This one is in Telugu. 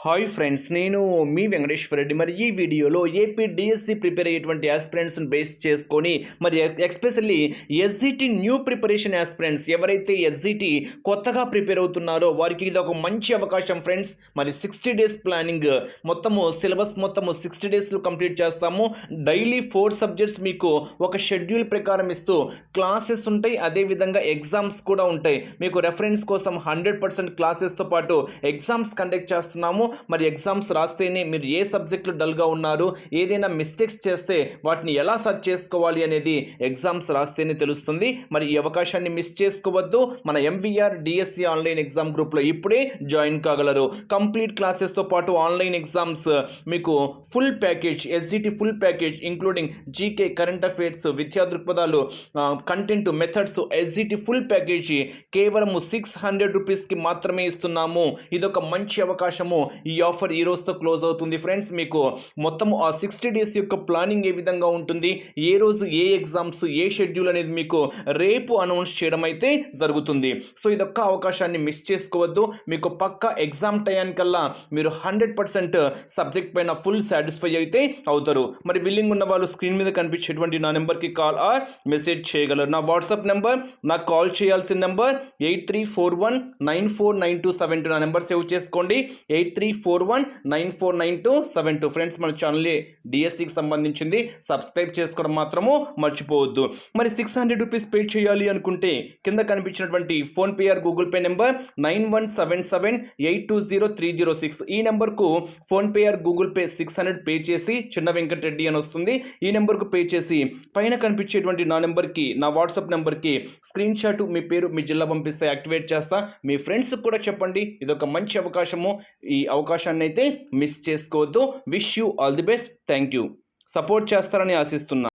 హాయ్ ఫ్రెండ్స్ నేను మీ వెంకటేశ్వర రెడ్డి. మరి ఈ వీడియోలో ఏపీ డిఎస్సి ప్రిపేర్ అయ్యేటువంటి యాస్పిరెంట్స్ని బేస్ చేసుకొని మరి especially S G T new preparation aspirants ఎవరైతే ఎస్జిటి కొత్తగా ప్రిపేర్ అవుతున్నారో వారికి ఇది ఒక మంచి అవకాశం ఫ్రెండ్స్. మరి సిక్స్టీ డేస్ ప్లానింగ్ మొత్తము సిలబస్ మొత్తము సిక్స్టీ డేస్లో కంప్లీట్ చేస్తాము. డైలీ ఫోర్ సబ్జెక్ట్స్ మీకు ఒక షెడ్యూల్ ప్రకారం ఇస్తూ క్లాసెస్ ఉంటాయి. అదేవిధంగా ఎగ్జామ్స్ కూడా ఉంటాయి. మీకు రెఫరెన్స్ కోసం హండ్రెడ్ పర్సెంట్ క్లాసెస్తో పాటు ఎగ్జామ్స్ కండక్ట్ చేస్తున్నాము. మరి ఎగ్జామ్స్ రాస్తేనే మీరు ఏ సబ్జెక్టులు డల్గా ఉన్నారు ఏదైనా మిస్టేక్స్ చేస్తే వాటిని ఎలా సర్చ్ చేసుకోవాలి అనేది ఎగ్జామ్స్ రాస్తేనే తెలుస్తుంది. మరి ఈ అవకాశాన్ని మిస్ చేసుకోవద్దు. మన ఎంవీఆర్ డిఎస్సి ఆన్లైన్ ఎగ్జామ్ గ్రూప్లో ఇప్పుడే జాయిన్ కాగలరు. కంప్లీట్ క్లాసెస్తో పాటు ఆన్లైన్ ఎగ్జామ్స్ మీకు full package S G T full package including G K current affairs విద్యా దృక్పథాలు content methods S G T full package కేవలం సిక్స్ హండ్రెడ్ రూపీస్కి మాత్రమే ఇస్తున్నాము. ఇదొక మంచి అవకాశం అవకాశము ఈ ఆఫర్ ఈ రోజుతో క్లోజ్ అవుతుంది ఫ్రెండ్స్. మీకు మొత్తం ఆ సిక్స్టీ డేస్ యొక్క ప్లానింగ్ ఏ విధంగా ఉంటుంది? ఏ రోజు ఏ ఎగ్జామ్స్ ఏ షెడ్యూల్ అనేది మీకు రేపు అనౌన్స్ చేయడం అయితే జరుగుతుంది. సో ఇదొక్క అవకాశాన్ని మిస్ చేసుకోవద్దు. మీకు పక్క ఎగ్జామ్ టయానికల్లా మీరు హండ్రెడ్ పర్సెంట్ సబ్జెక్ట్ పైన ఫుల్ సాటిస్ఫై అయితే అవుతారు. మరి విల్లింగ్ ఉన్న వాళ్ళు స్క్రీన్ మీద కనిపించేటువంటి నా నెంబర్కి కాల్ ఆర్ మెసేజ్ చేయగలరు. నా వాట్సాప్ నెంబర్ నాకు కాల్ చేయాల్సిన number eight three four one nine four nine two seven two నా నెంబర్ సేవ్ చేసుకోండి. Eight three four one nine four nine two seven two. Friends మన ఛానల్ డిఎస్సికి సంబంధించింది. సబ్స్క్రైబ్ చేసుకోవడం మాత్రము మర్చిపోవద్దు. మరి సిక్స్ హండ్రెడ్ రూపీస్ పే చేయాలి అనుకుంటే కింద కనిపించినటువంటి PhonePe or Google Pay number nine one seven seven eight two zero three zero six. ఈ నెంబర్కు PhonePe or Google Pay six hundred pay చేసి చిన్న వెంకటరెడ్డి అని వస్తుంది. ఈ నెంబర్కు పే చేసి పైన కనిపించేటువంటి నా నెంబర్కి నా వాట్సాప్ నెంబర్కి స్క్రీన్ షాట్ మీ పేరు మీ జిల్లా పంపిస్తే యాక్టివేట్ చేస్తా. మీ ఫ్రెండ్స్కి కూడా చెప్పండి. ఇదొక మంచి అవకాశము. ఈ అవకాశాన్ని అయితే మిస్ చేసుకోవద్దు. Wish you all the best thank you support చేస్తారని ఆశిస్తున్నాను